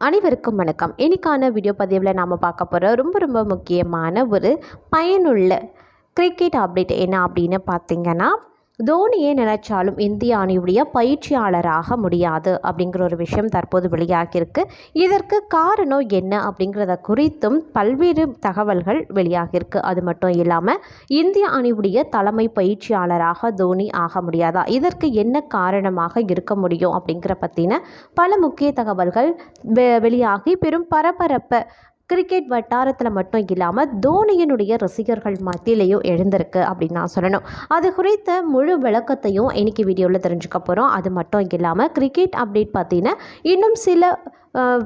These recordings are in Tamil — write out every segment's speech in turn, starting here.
அனைவருக்கும் வணக்கம். இன்னைக்கான வீடியோ பதிவில் நாம் பார்க்க போகிற ரொம்ப ரொம்ப முக்கியமான ஒரு பயனுள்ள கிரிக்கெட் அப்டேட் என்ன அப்படின்னு பார்த்தீங்கன்னா தோனியே நினைச்சாலும் இந்திய அணியுடைய பயிற்சியாளராக முடியாது அப்படிங்கிற ஒரு விஷயம் தற்போது வெளியாகியிருக்கு. இதற்கு காரணம் என்ன அப்படிங்கிறத குறித்தும் பல்வேறு தகவல்கள் வெளியாகியிருக்கு. அது மட்டும் இல்லாமல் இந்திய அணியுடைய தலைமை பயிற்சியாளராக தோனி ஆக முடியாதா? இதற்கு என்ன காரணமாக இருக்க முடியும் அப்படிங்கிற பற்றின பல முக்கிய தகவல்கள் வெ- வெளியாகி பெரும் பரபரப்பை கிரிக்கெட் வட்டாரத்தில் மட்டும் இல்லாமல் தோனியினுடைய ரசிகர்கள் மத்தியிலையும் எழுந்திருக்கு அப்படின்னு நான் சொல்லணும். அது குறித்த முழு விளக்கத்தையும் இன்னைக்கு வீடியோவில் தெரிஞ்சுக்க போகிறோம் அது மட்டும் இல்லாமல் கிரிக்கெட் அப்டேட் பார்த்தீங்கன்னா இன்னும் சில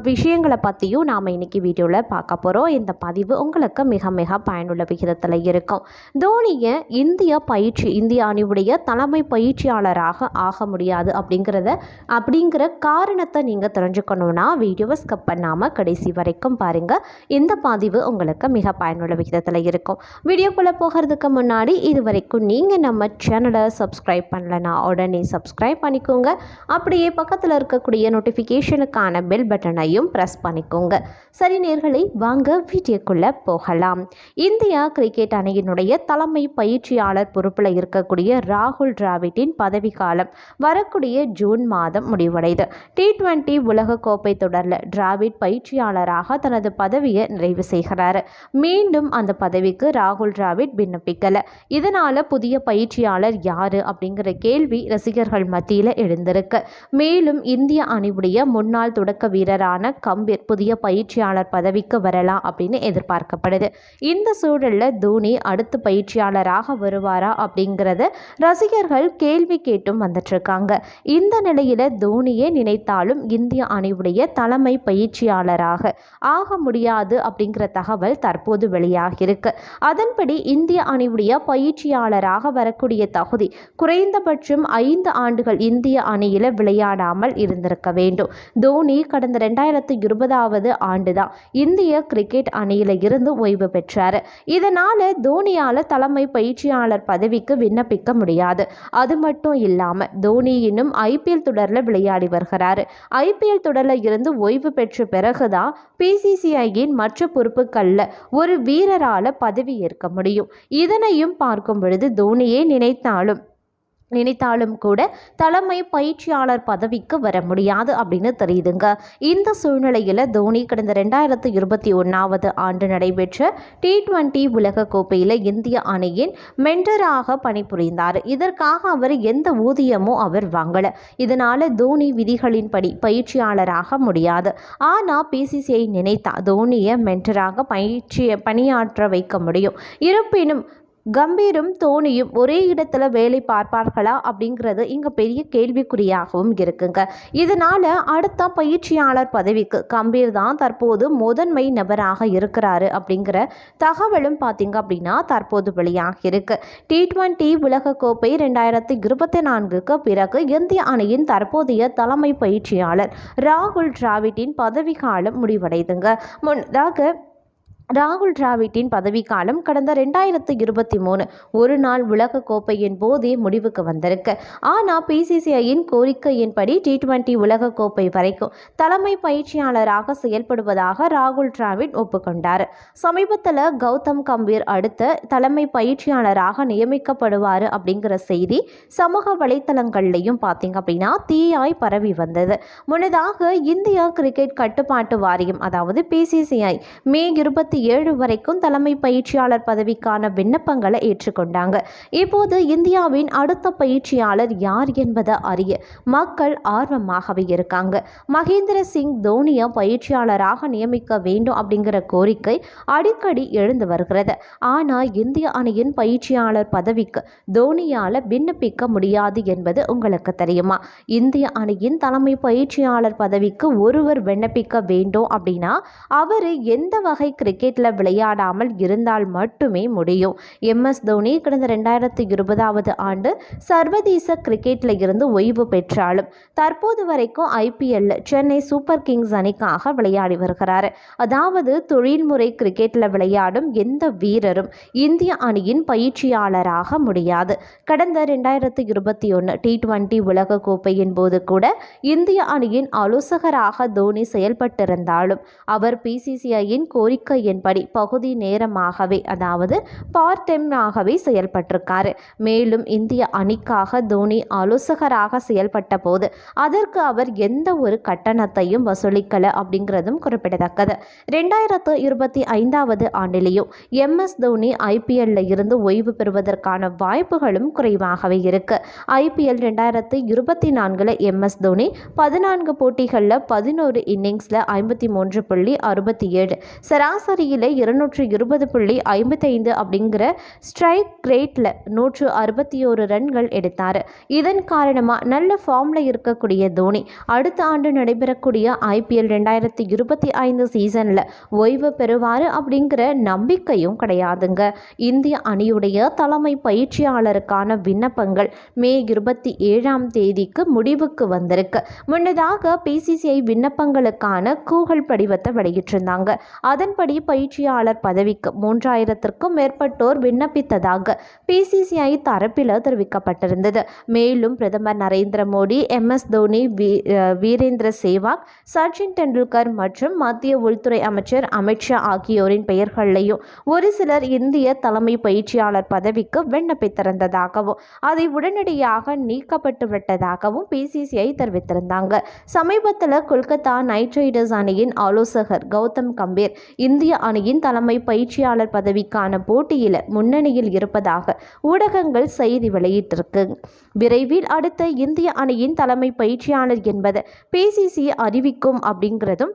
விஷயங்களை பற்றியும் நாம் இன்னைக்கு வீடியோவில் பார்க்க போகிறோம் இந்த பதிவு உங்களுக்கு மிக மிக பயனுள்ள விகிதத்தில் இருக்கும். தோனியை இந்திய பயிற்சி இந்திய அணியுடைய தலைமை பயிற்சியாளராக ஆக முடியாது அப்படிங்கிறத அப்படிங்கிற காரணத்தை நீங்கள் தெரிஞ்சுக்கணுன்னா வீடியோவை ஸ்கிப் பண்ணாமல் கடைசி வரைக்கும் பாருங்கள் இந்த பதிவு உங்களுக்கு மிக பயனுள்ள விகிதத்தில் இருக்கும். வீடியோக்குள்ளே போகிறதுக்கு முன்னாடி இது வரைக்கும் நீங்கள் நம்ம சேனலை சப்ஸ்கிரைப் பண்ணலனா உடனே சப்ஸ்கிரைப் பண்ணிக்கோங்க. அப்படியே பக்கத்தில் இருக்கக்கூடிய நோட்டிஃபிகேஷனுக்கான பெல் பட்டனையும் ப்ரெஸ் பண்ணிக்கோங்க. சரி நேர்களை வாங்க வீடியோக்குள்ளே போகலாம். இந்தியா கிரிக்கெட் அணியினுடைய தலைமை பயிற்சியாளர் பொறுப்பில் இருக்கக்கூடிய ராகுல் டிராவிட்டின் பதவிக்காலம் வரக்கூடிய ஜூன் மாதம் முடிவடைது. டி டுவெண்ட்டி உலகக்கோப்பை தொடரில் டிராவிட் பயிற்சியாளராக தனது பதவியை நிறைவு செய்கிறார். மீண்டும் அந்த பதவிக்கு ராகுல் டிராவிட் விண்ணப்பிக்கல. இதனால புதிய பயிற்சியாளர் யாரு அப்படிங்கிற கேள்வி ரசிகர்கள் மத்தியில் எழுந்திருக்கு. மேலும் இந்திய அணியுடைய முன்னாள் தொடக்க வீரரான கம்பீர் புதிய பயிற்சியாளர் பதவிக்கு வரலாம் அப்படின்னு எதிர்பார்க்கப்படுது. இந்த சூழலில் தோனி அடுத்த பயிற்சியாளராக வருவாரா அப்படிங்கிறத ரசிகர்கள் கேள்வி கேட்டும் வந்துட்டுருக்காங்க. இந்த நிலையில் தோனியே நினைத்தாலும் இந்திய அணியுடைய தலைமை பயிற்சியாளராக ஆக முடியாது அப்படிங்கிற தகவல் தற்போது வெளியாகியிருக்கு. அதன்படி இந்திய அணியுடைய பயிற்சியாளராக வரக்கூடிய தகுதி குறைந்தபட்சம் ஐந்து ஆண்டுகள் இந்திய அணியில் விளையாடாமல் இருந்திருக்க வேண்டும். தோனி கடந்த ரெண்டாயிரத்து இருபதாவது ஆண்டுதான் இந்திய கிரிக்கெட் அணியில இருந்து ஓய்வு பெற்றார். இதனால தோனியால தலைமை பயிற்சியாளர் பதவிக்கு விண்ணப்பிக்க முடியாது. அது மட்டும் இல்லாம தோனி இன்னும் ஐபிஎல் தொடரில் விளையாடி வருகிறார். ஐபிஎல் தொடரில் இருந்து ஓய்வு பெற்ற பிறகுதான் பிசிசிஐயின் மற்ற பொறுப்புகளில் ஒரு வீரரால பதவி ஏற்க முடியும். இதனையும் பார்க்கும் பொழுது தோனியே நினைத்தாலும் நினைத்தாலும் கூட தலைமை பயிற்சியாளர் பதவிக்கு வர முடியாது அப்படின்னு தெரியுதுங்க. இந்த சூழ்நிலையில் தோனி கடந்த ரெண்டாயிரத்து இருபத்தி ஒன்றாவது ஆண்டு நடைபெற்ற டி டுவெண்ட்டி உலகக்கோப்பையில் இந்திய அணியின் மென்டராக பணிபுரிந்தார். இதற்காக அவர் எந்த ஊதியமும் அவர் வாங்கல. இதனால தோனி விதிகளின்படி பயிற்சியாளராக முடியாது. ஆனால் பிசிசிஐ நினைத்தா தோனியை மென்டராக பயிற்சி பணியாற்ற வைக்க முடியும். இருப்பினும் கம்பீரும் தோனியும் ஒரே இடத்துல வேலை பார்ப்பார்களா அப்படிங்கிறது இங்கே பெரிய கேள்விக்குறியாகவும் இருக்குங்க. இதனால அடுத்த பயிற்சியாளர் பதவிக்கு கம்பீர் தான் தற்போது முதன்மை நபராக இருக்கிறாரு அப்படிங்கிற தகவலும் பார்த்தீங்க அப்படின்னா தற்போது வெளியாகி இருக்கு. டி டுவெண்ட்டி உலகக்கோப்பை ரெண்டாயிரத்தி இருபத்தி நான்குக்கு பிறகு இந்திய அணியின் தற்போதைய தலைமை பயிற்சியாளர் ராகுல் டிராவிட்டின் பதவிக்காலம் முடிவடைதுங்க. முன்னதாக ராகுல் டிராவிட்டின் பதவிக்காலம் கடந்த ரெண்டாயிரத்து இருபத்தி மூணு. ஒரு நாள் உலக கோப்பையின் போதே முடிவுக்கு வந்திருக்கு. ஆனால் பிசிசிஐயின் கோரிக்கையின்படி டி டுவெண்ட்டி உலக கோப்பை வரைக்கும் தலைமை பயிற்சியாளராக செயல்படுவதாக ராகுல் டிராவிட் ஒப்புக்கொண்டார். சமீபத்தில் கௌதம் கம்பீர் அடுத்த தலைமை பயிற்சியாளராக நியமிக்கப்படுவார் அப்படிங்கிற செய்தி சமூக வலைத்தளங்கள்லையும் பார்த்தீங்க அப்படின்னா தீயாய் பரவி வந்தது. முன்னதாக இந்தியா கிரிக்கெட் கட்டுப்பாட்டு வாரியம் அதாவது பிசிசிஐ மே இருபத்தி இருபத்தி ஏழு வரைக்கும் தலைமை பயிற்சியாளர் பதவிக்கான விண்ணப்பங்களை ஏற்றுக்கொண்டாங்க. இப்போது இந்தியாவின் அடுத்த பயிற்சியாளர் யார் என்பதை அறிய மக்கள் ஆர்வமாகவே இருக்காங்க. மகேந்திர சிங் தோனியை பயிற்சியாளராக நியமிக்க வேண்டும் அப்படிங்கிற கோரிக்கை அடிக்கடி எழுந்து வருகிறது. ஆனால் இந்திய அணியின் பயிற்சியாளர் பதவிக்கு தோனியால் விண்ணப்பிக்க முடியாது என்பது உங்களுக்கு தெரியுமா? இந்திய அணியின் தலைமை பயிற்சியாளர் பதவிக்கு ஒருவர் விண்ணப்பிக்க வேண்டும் அப்படின்னா அவர் எந்த வகை கிரிக்கெட் கிரிக்கெட்டில் விளையாடாமல் இருந்தால் மட்டுமே முடியும். எம்எஸ் தோனி கடந்த ரெண்டாயிரத்து இருபதாவது ஆண்டு சர்வதேச கிரிக்கெட்டில் இருந்து ஓய்வு பெற்றாலும் தற்போது வரைக்கும் ஐபிஎல்ல சென்னை சூப்பர் கிங்ஸ் அணிக்காக விளையாடி வருகிறார். அதாவது தொழில்முறை கிரிக்கெட்டில் விளையாடும் எந்த வீரரும் இந்திய அணியின் பயிற்சியாளராக முடியாது. கடந்த ரெண்டாயிரத்து இருபத்தி ஒன்று டி டுவெண்டி உலகக்கோப்பையின் போது கூட இந்திய அணியின் ஆலோசகராக தோனி செயல்பட்டிருந்தாலும் அவர் பிசிசிஐயின் கோரிக்கையின்படி பகுதி நேரமாகவே அதாவது பார்ட் டைமாகவே செயல்பட்டிருக்காரு. மேலும் இந்திய அணிக்காக தோனி ஆலோசகராக செயல்பட்ட போது அதற்கு அவர் எந்த ஒரு கட்டணத்தையும் வசூலிக்கல அப்படிங்கிறதும் குறிப்பிடத்தக்கது. ரெண்டாயிரத்து இருபத்தி ஐந்தாவது ஆண்டிலேயும் எம்எஸ் தோனி ஐபிஎல்ல இருந்து ஓய்வு பெறுவதற்கான வாய்ப்புகளும் குறைவாகவே இருக்கு. ஐபிஎல் ரெண்டாயிரத்து இருபத்தி நான்கில் எம்எஸ் தோனி பதினான்கு போட்டிகளில் பதினோரு இன்னிங்ஸில் ஐம்பத்தி மூன்று புள்ளி அறுபத்தி ஏழு சராசரி சராசரியில் இருநூற்று இருபது புள்ளி ஐம்பத்தைந்து அப்படிங்கிற ஸ்ட்ரைக் ரேட்டில் நூற்று அறுபத்தி ஒரு ரன்கள் எடுத்தார். இதன் காரணமாக நல்ல ஃபார்மில் இருக்கக்கூடிய தோனி அடுத்த ஆண்டு நடைபெறக்கூடிய ஐபிஎல் ரெண்டாயிரத்தி இருபத்தி ஐந்து சீசனில் ஓய்வு பெறுவார் அப்படிங்கிற நம்பிக்கையும் கிடையாதுங்க. இந்திய அணியுடைய தலைமை பயிற்சியாளருக்கான விண்ணப்பங்கள் மே இருபத்தி ஏழாம் தேதிக்கு முடிவுக்கு வந்திருக்கு. முன்னதாக பிசிசிஐ விண்ணப்பங்களுக்கான கூகுள் படிவத்தை வெளியிட்டிருந்தாங்க. அதன்படி பயிற்சியாளர் பதவிக்கு மூன்றாயிரத்திற்கும் மேற்பட்டோர் விண்ணப்பித்ததாக பிசிசிஐ தரப்பில் தெரிவிக்கப்பட்டிருந்தது. மேலும் பிரதமர் நரேந்திர மோடி எம் எஸ் தோனி வீ வீரேந்திர சேவாக் சச்சின் டெண்டுல்கர் மற்றும் மத்திய உள்துறை அமைச்சர் அமித்ஷா ஆகியோரின் பெயர்களையும் ஒரு சிலர் இந்திய தலைமை பயிற்சியாளர் பதவிக்கு விண்ணப்பித்திருந்ததாகவும் அதை உடனடியாக நீக்கப்பட்டு விட்டதாகவும் பிசிசிஐ தெரிவித்திருந்தாங்க. சமீபத்தில் கொல்கத்தா நைட் ரைடர்ஸ் அணியின் ஆலோசகர் கௌதம் கம்பீர் இந்திய அணியின் தலைமை பயிற்சியாளர் பதவிக்கான போட்டியில் முன்னணியில் இருப்பதாக ஊடகங்கள் செய்தி வெளியிட்டிருக்கு. விரைவில் அடுத்த இந்திய அணியின் தலைமை பயிற்சியாளர் என்பது பிசிசி அறிவிக்கும் அப்படிங்கிறதும்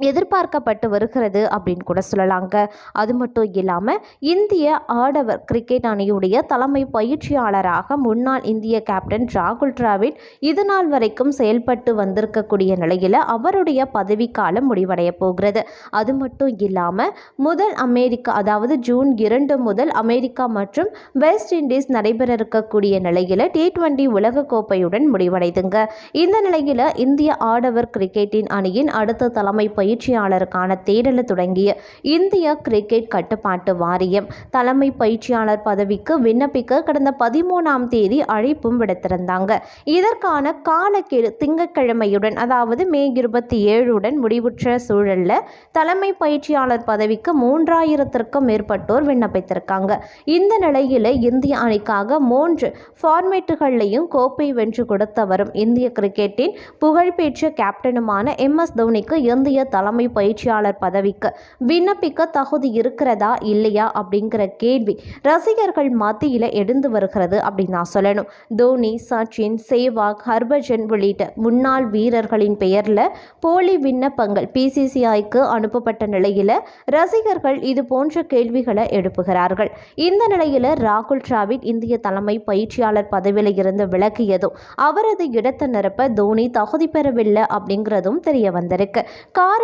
எதிர்பார்க்கப்பட்டு வருகிறது அப்படின்னு கூட சொல்லலாங்க. அது மட்டும் இல்லாமல் இந்திய ஆடவர் கிரிக்கெட் அணியுடைய தலைமை பயிற்சியாளராக முன்னாள் இந்திய கேப்டன் ராகுல் டிராவிட் இது நாள் வரைக்கும் செயல்பட்டு வந்திருக்கக்கூடிய நிலையில் அவருடைய பதவிக்காலம் முடிவடைய போகிறது. அது மட்டும் இல்லாமல் முதல் அமெரிக்கா அதாவது ஜூன் இரண்டு முதல் அமெரிக்கா மற்றும் வெஸ்ட் இண்டீஸ் நடைபெற இருக்கக்கூடிய நிலையில் டி டுவெண்டி உலகக்கோப்பையுடன் முடிவடைதுங்க. இந்த நிலையில் இந்திய ஆடவர் கிரிக்கெட்டின் அணியின் அடுத்த தலைமை பயிற்சியாளருக்கான தேடலை தொடங்கிய இந்திய கிரிக்கெட் கட்டுப்பாட்டு வாரியம் தலைமை பயிற்சியாளர் பதவிக்கு விண்ணப்பிக்க கடந்த பதிமூணாம் தேதி அழைப்பும் விடுத்திருந்தாங்க. இதற்கான காலக்கெடு திங்கட்கிழமையுடன் அதாவது மே இருபத்தி ஏழுடன் முடிவுற்ற சூழல்ல தலைமை பயிற்சியாளர் பதவிக்கு மூன்றாயிரத்திற்கும் மேற்பட்டோர் விண்ணப்பித்திருக்காங்க. இந்த நிலையில் இந்திய அணிக்காக மூன்று ஃபார்மேட்டுகள்லையும் கோப்பை வென்று கொடுத்த வரும் இந்திய கிரிக்கெட்டின் புகழ்பெற்ற கேப்டனுமான எம் எஸ் தோனிக்கு இந்திய தலைமை பயிற்சியாளர் பதவிக்கு விண்ணப்பிக்க தகுதி இருக்கிறதா இல்லையா அப்படிங்கிற கேள்வி ரசிகர்கள் மத்தியில் எழுந்து வருகிறது அப்படின்னு நான் சொல்லணும். தோனி சச்சின் சேவாக் ஹர்பஜன் உள்ளிட்ட முன்னாள் வீரர்களின் பெயரில் போலி விண்ணப்பங்கள் பிசிசிஐக்கு அனுப்பப்பட்ட நிலையில் ரசிகர்கள் இது போன்ற கேள்விகளை எழுப்புகிறார்கள். இந்த நிலையில் ராகுல் டிராவிட் இந்திய தலைமை பயிற்சியாளர் பதவியில் இருந்து விலகியதும் அவரது இடத்தை நிரப்ப தோனி தகுதி பெறவில்லை அப்படிங்கிறதும் தெரிய வந்திருக்கு.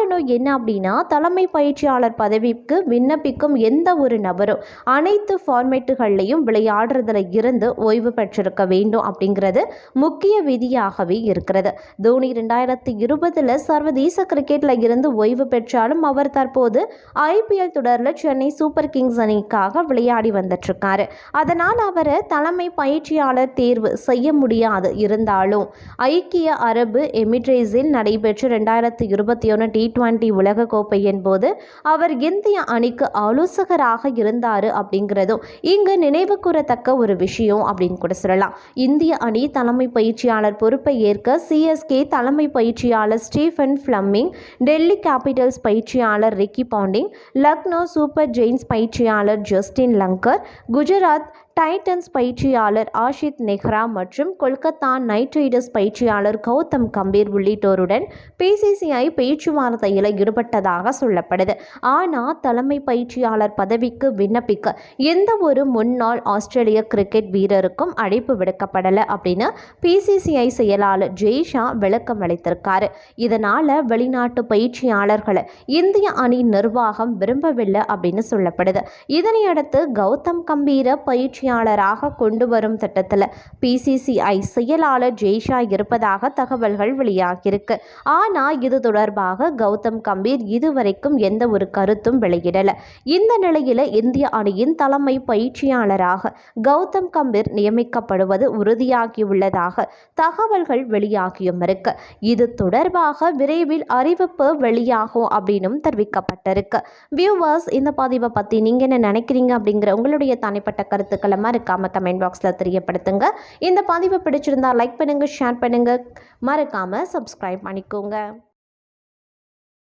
காரணம் என்ன அப்படின்னா தலைமை பயிற்சியாளர் பதவிக்கு விண்ணப்பிக்கும் எந்த ஒரு நபரும் அனைத்து ஃபார்மேட்டுகள்லையும் விளையாடுறதுல இருந்து ஓய்வு பெற்றிருக்க வேண்டும் அப்படிங்கிறது முக்கிய விதியாகவே இருக்கிறது. தோனி ரெண்டாயிரத்தி இருபதில் சர்வதேச கிரிக்கெட்டில் இருந்து ஓய்வு பெற்றாலும் அவர் தற்போது ஐபிஎல் தொடரில் சென்னை சூப்பர் கிங்ஸ் அணிக்காக விளையாடி வந்துட்டுருக்காரு. அதனால் அவரை தலைமை பயிற்சியாளர் தேர்வு செய்ய முடியாது. இருந்தாலும் ஐக்கிய அரபு எமிரேட்ஸில் நடைபெற்ற ரெண்டாயிரத்தி இருபத்தி ஒன்று டி டுவெண்ட்டி உலகக்கோப்பையின் போது அவர் இந்திய அணிக்கு ஆலோசகராக இருந்தார் அப்படிங்கிறதும் இங்கு நினைவு கூறத்தக்க ஒரு விஷயம் அப்படின்னு கூட சொல்லலாம். இந்திய அணி தலைமை பயிற்சியாளர் பொறுப்பை ஏற்க சிஎஸ்கே தலைமை பயிற்சியாளர் ஸ்டீஃபன் ஃப்ளம்மிங் டெல்லி கேபிட்டல்ஸ் பயிற்சியாளர் Ricky Ponting Lucknow Super Giants பயிற்சியாளர் ஜஸ்டின் லங்கர் குஜராத் டைட்டன்ஸ் பயிற்சியாளர் ஆஷித் நெஹ்ரா மற்றும் கொல்கத்தா நைட் ரைடர்ஸ் பயிற்சியாளர் கௌதம் கம்பீர் உள்ளிட்டோருடன் பிசிசிஐ பேச்சுவார்த்தையில் ஈடுபட்டதாக சொல்லப்படுது. ஆனால் தலைமை பயிற்சியாளர் பதவிக்கு விண்ணப்பிக்க எந்த ஒரு முன்னாள் ஆஸ்திரேலிய கிரிக்கெட் வீரருக்கும் அழைப்பு விடுக்கப்படலை அப்படின்னு பிசிசிஐ செயலாளர் ஜெய்ஷா விளக்கம் அளித்திருக்காரு. இதனால் வெளிநாட்டு பயிற்சியாளர்களை இந்திய அணி நிர்வாகம் விரும்பவில்லை அப்படின்னு சொல்லப்படுது. இதனையடுத்து கௌதம் கம்பீர பயிற்சியாளராக கொண்டு வரும் திட்டத்தில் பிசிசிஐ செயலாளர் ஜெய்ஷா இருப்பதாக தகவல்கள் வெளியாகியிருக்கு. ஆனால் இது தொடர்பாக கௌதம் கம்பீர் இதுவரைக்கும் எந்த ஒரு கருத்தும் வெளியிடலை. இந்த நிலையில் இந்திய அணியின் தலைமை பயிற்சியாளராக கௌதம் கம்பீர் நியமிக்கப்படுவது உறுதியாகியுள்ளதாக தகவல்கள் வெளியாகியும் இருக்கு. இது தொடர்பாக விரைவில் அறிவிப்பு வெளியாகும் அப்படின்னும் தெரிவிக்கப்பட்டிருக்கு. வியூவர்ஸ் இந்த பதிவை பற்றி நீங்கள் என்ன நினைக்கிறீங்க அப்படிங்கிற உங்களுடைய தனிப்பட்ட கருத்துக்கள் மறக்காமல் கமெண்ட் பாக்ஸில் தெரியப்படுத்துங்க. இந்த பதிவு பிடிச்சிருந்தா லைக் பண்ணுங்கள் ஷேர் பண்ணுங்கள் மறக்காமல் சப்ஸ்கிரைப் பண்ணிக்கோங்க.